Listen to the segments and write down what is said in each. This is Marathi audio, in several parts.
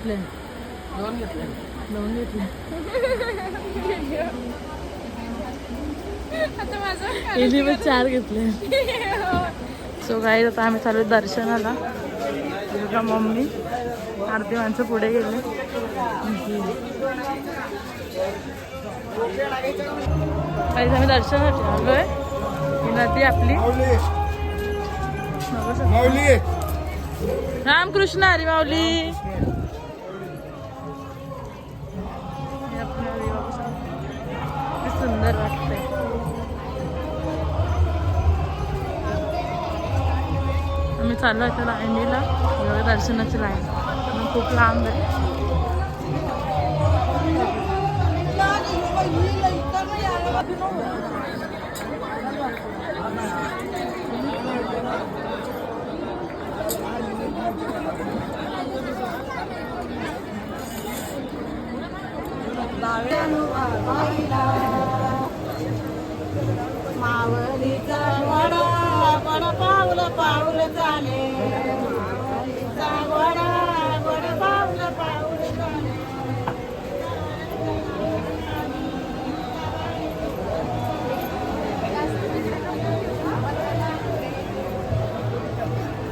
घेतले. दोन घेतले. दोन घेतले. पण चार घेतले. सो काही आता आम्ही चालू दर्शनाला. दुर्गा मम्मी आरती माणसं पुढे गेले. काही आम्ही दर्शनासाठी आलोय ही नदी आपली. रामकृष्ण हरी माऊली. आम्ही चाललो आहे त्या लाईनीला एवढ्या दर्शनाची लाईन. म्हणून खूप लांब आहे. Bye. पाऊल चाले. मावलीचा वडा पाऊल पाऊल चाले.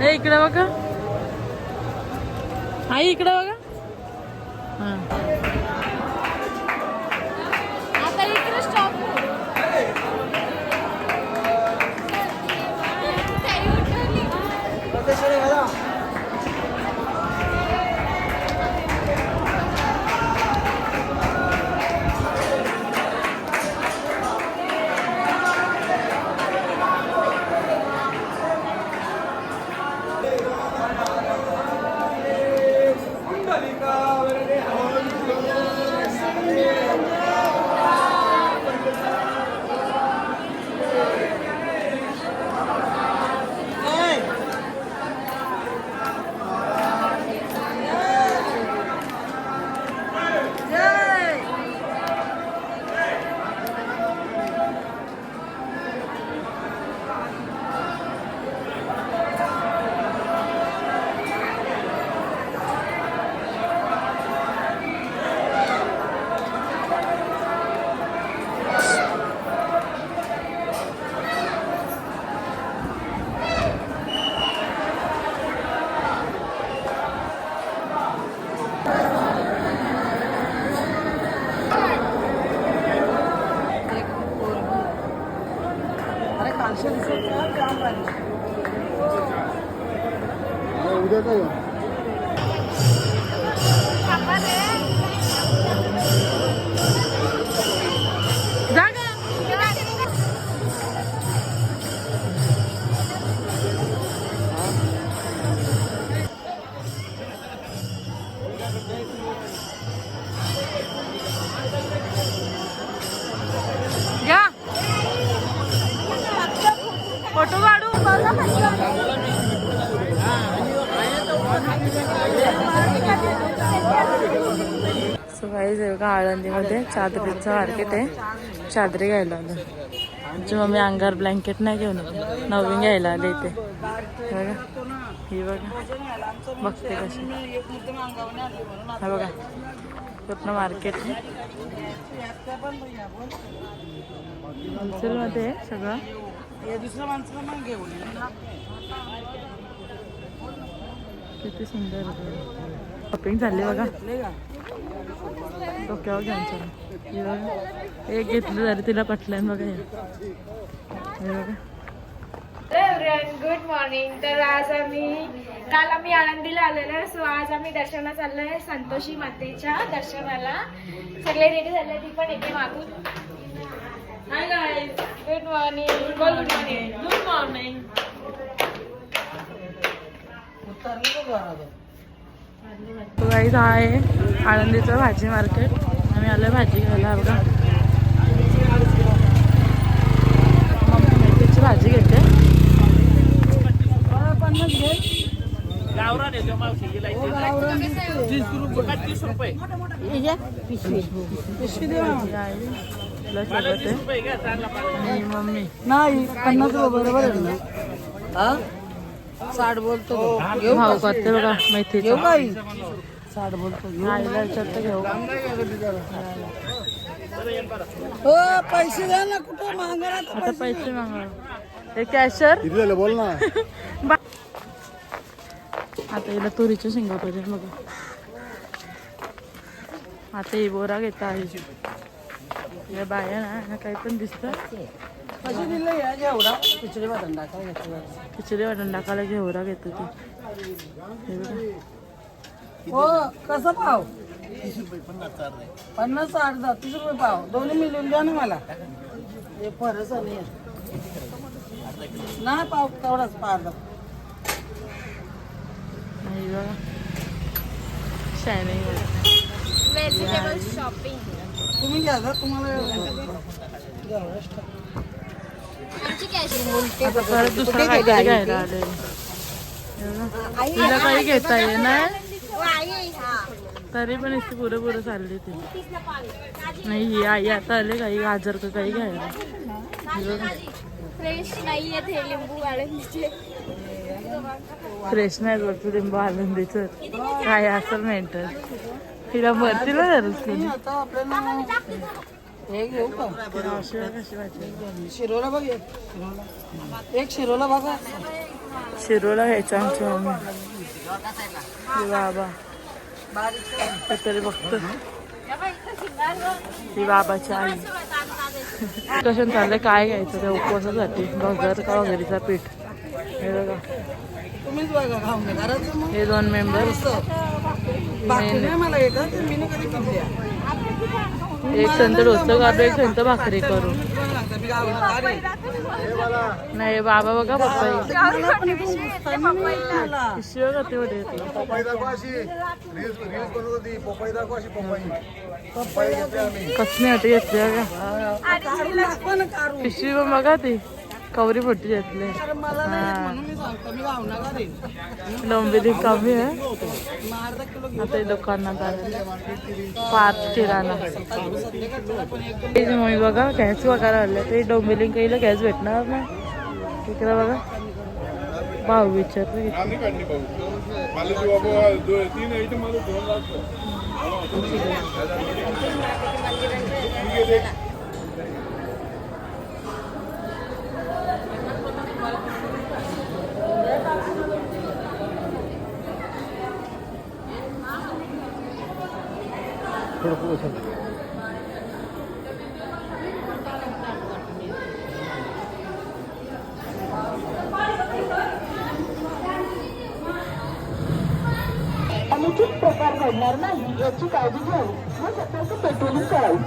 हे इकडे बघा. आई इकडे घ्या. फोटो काढू. सो गाईज आळंदीमध्ये चादरीचं मार्केट आहे. चादरी घ्यायला आलं आमची मम्मी अंगावर ब्लँकेट नाही घेऊन नवीन घ्यायला आले इथे. बघा. ही बघा. बघते कशी. हा बघा. पूर्ण मार्केट होलसेलमध्ये सगळं हे दुसऱ्या माणसाला मग घेऊन किती सुंदर शॉपिंग झाली बघा. डोक्यावर घ्यायचं हे बघा. एक घेतलं तरी तिला पटलं बघा हे बघा. बघा गुड मॉर्निंग तर आज आम्ही काल आम्ही आळंदीला आलेलो सो आज आम्ही दर्शनाला चाललोय संतोषी मातेच्या दर्शनाला. सगळे रेडी झाले ती पण येते मागून. Hi guys good morning good morning good morning? Guys आहे आळंदीचं भाजी मार्केट आम्ही आलो भाजी घ्यायला बघा मम्मी मेथीची भाजी घेते पन्नास घे गावरान आहे तो मावशी हिला इथे. तीस रुपये पिशवी पिशवी दे ना. ही आई तिला मला सोबत तीस आहे रुपये घ्या चांगला पाला. आणि मम्मी. नाही पन्नास रुपये बरोबर आहे ना हा? साठ बोलतो तो. घेऊ भाऊ करते बघा घेऊ मेथीचा काही साठ बोलतो. घेऊ आईला विचारतो घेऊ. का? हो पैसे द्या ना कुठं मागणार आता पैसे? मागा हे कॅशर बोल ना. आता हिला तुरीच्या शेंगा पाहिजे बघा. आता ही बोरा घेता आहे या बाया ना काही पण दिसतं. खिचडी वाटण टाका घेतलं. खिचडी टाकायला घेवरा घेतो ती. हे बघा. हो कसं पाव? पन्नास साठ दहा तीस रुपये पाव. दोन्ही मिळून द्या ना मला. हे हे. नाही पाव तेवढाच पाव. नाही बघा शायनिंग व्हेजिटेबल शॉपिंग तुम्ही घ्या जा तुम्हाला घ्या. आमची कॅश आता परत दुसरा काहीतरी घ्यायला आले. तिला काही घेता ये नाही तरी पण इथे पुरं पुरं चालली ती. नाही ही आई आता आले काही गाजर का काही घ्यायला. हे. फ्रेश नाही आहेत हे लिंबू आळंदीचे फ्रेश नाही बघतो लिंबू आनंदीचं काय असं मेंटल तिला भरतील ना हे घेऊ का? कशी शिरोला बघ एक. शिरोला बघा. शिरोला घ्यायचं आमची मम्मी. बाबा. ते तरी बघतो. ही बाबाची आई. कसं चाललंय काय घ्यायचं त्या उपवासासाठी? भगर का वगैरेचा पीठ? हे बघा. तुम्हीच बघा खाऊन मग. हे दोन मेंबर मला येतं मी कधी एक संत डोसं काढू एक संत भाकरी करू नाही बाबा बघा पप्पा का तेवढे येतो कसली घेतली बघा. ना काढून. पिशवी पण बघा ती. कवरी फोटी घेतली. डोंबिवली कमी आहे. आता हे दुकानात आले. पाच किराणा. मम्मी बघा गॅस वगैरे आले. ते डोंबिवली कैला गॅस भेटणार नाही. तिकडे बघा. भाऊ विचारतो किती. तीन आयटम मला दोन लागतो अनुचित प्रकार घडणार नाही याची काळजी घ्यावी व सतर्क पेट्रोलिंग करावी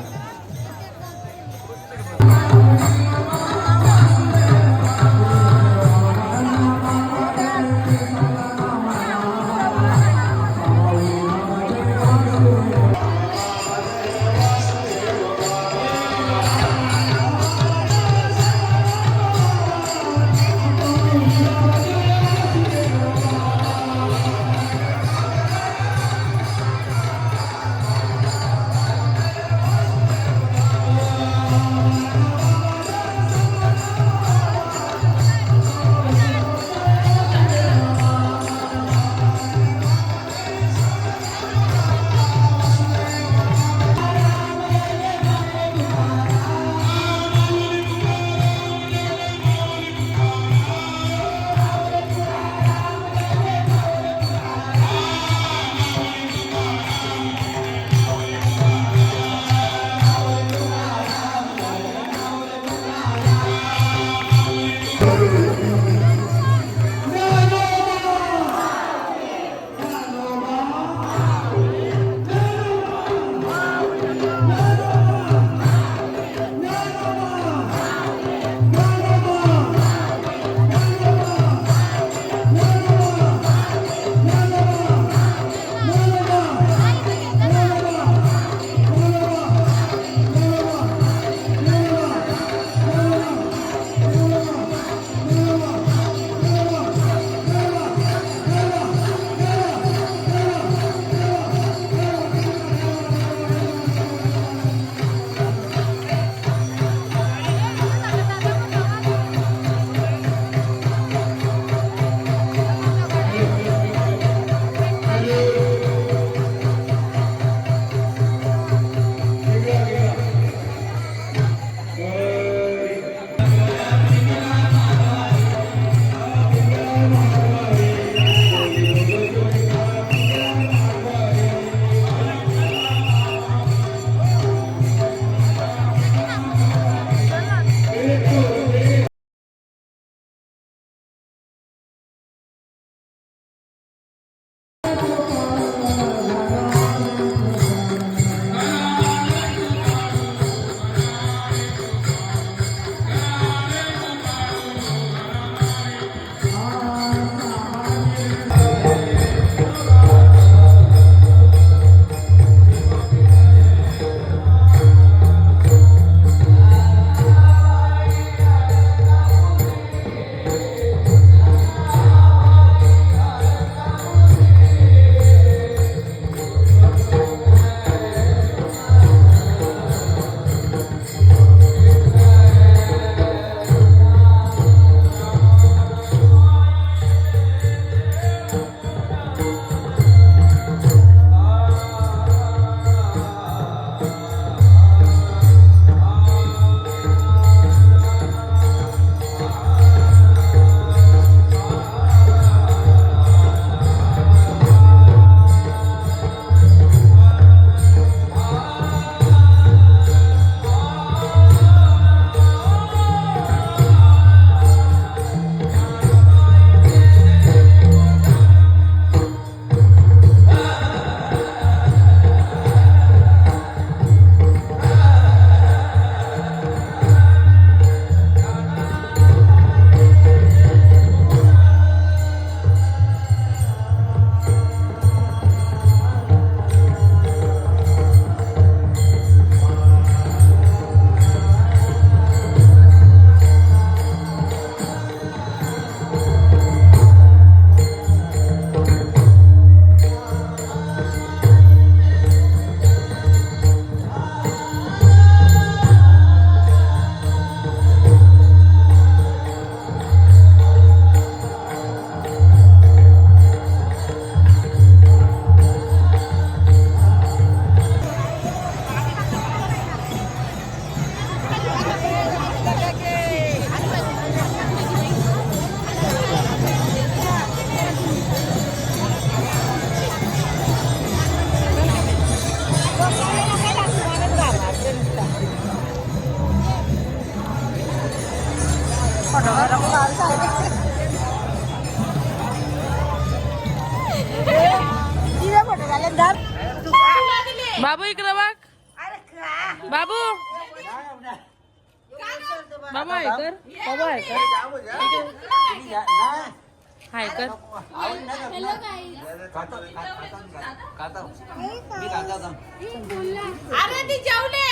अरे ती जेवले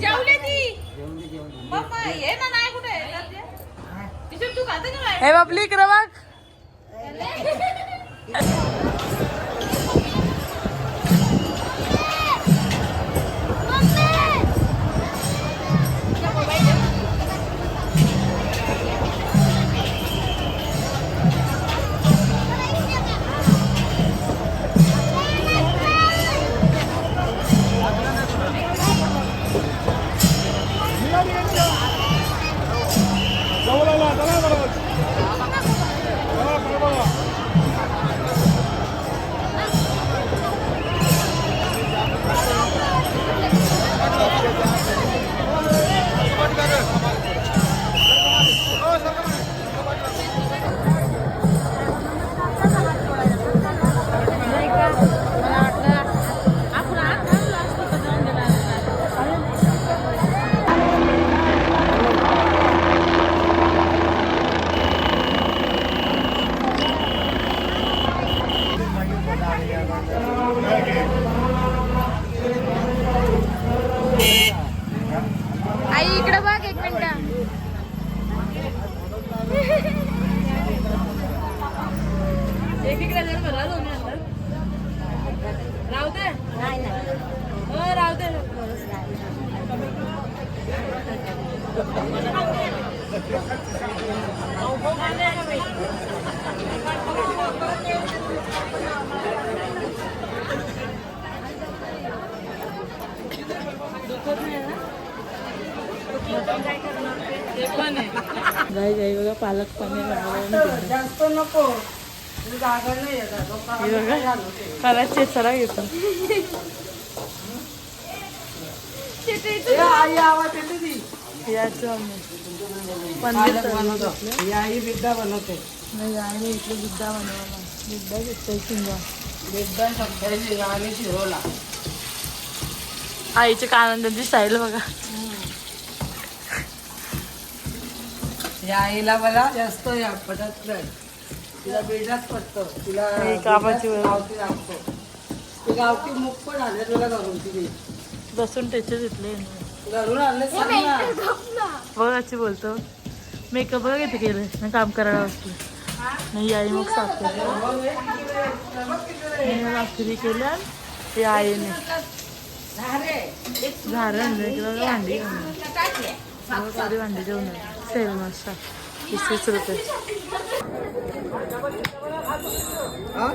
जेवले ती. मम्मा ये ना नाही कुठे तिच्या तू खाते का हे बाबली इकडं गाई बघा पालक पनीर जास्त नको. मला चेचरा घेतो आई आवाज येते ती. याचं पनीर बनवतो. बनवते. नाही आणि इथलं बिद्दा बनवायला बिद्दा घेतोय शिंगा बिड्डा शब्दाची आणि शिरोला. आईच्या कानांची स्टाईल बघा. या आईला मला जास्त या पटत नाही. तिला बिड्डाच पटतो. तिला कामाची. गावठी लागतो. ती मुख पण आले तुला घरून तिने बसून त्याचे घेतले घरून आणले सांग ना. बघ अशी बोलतो. मेकअप बघा किती केलंय. ना काम करायला बसलं. नाही आई मग साखर रात्री केल्या ते आईने. झालं आणलं. की बघा भांडी घेऊन बघा कधी भांडी जेवण सेल मस्त वीस वीस रुपये. हा?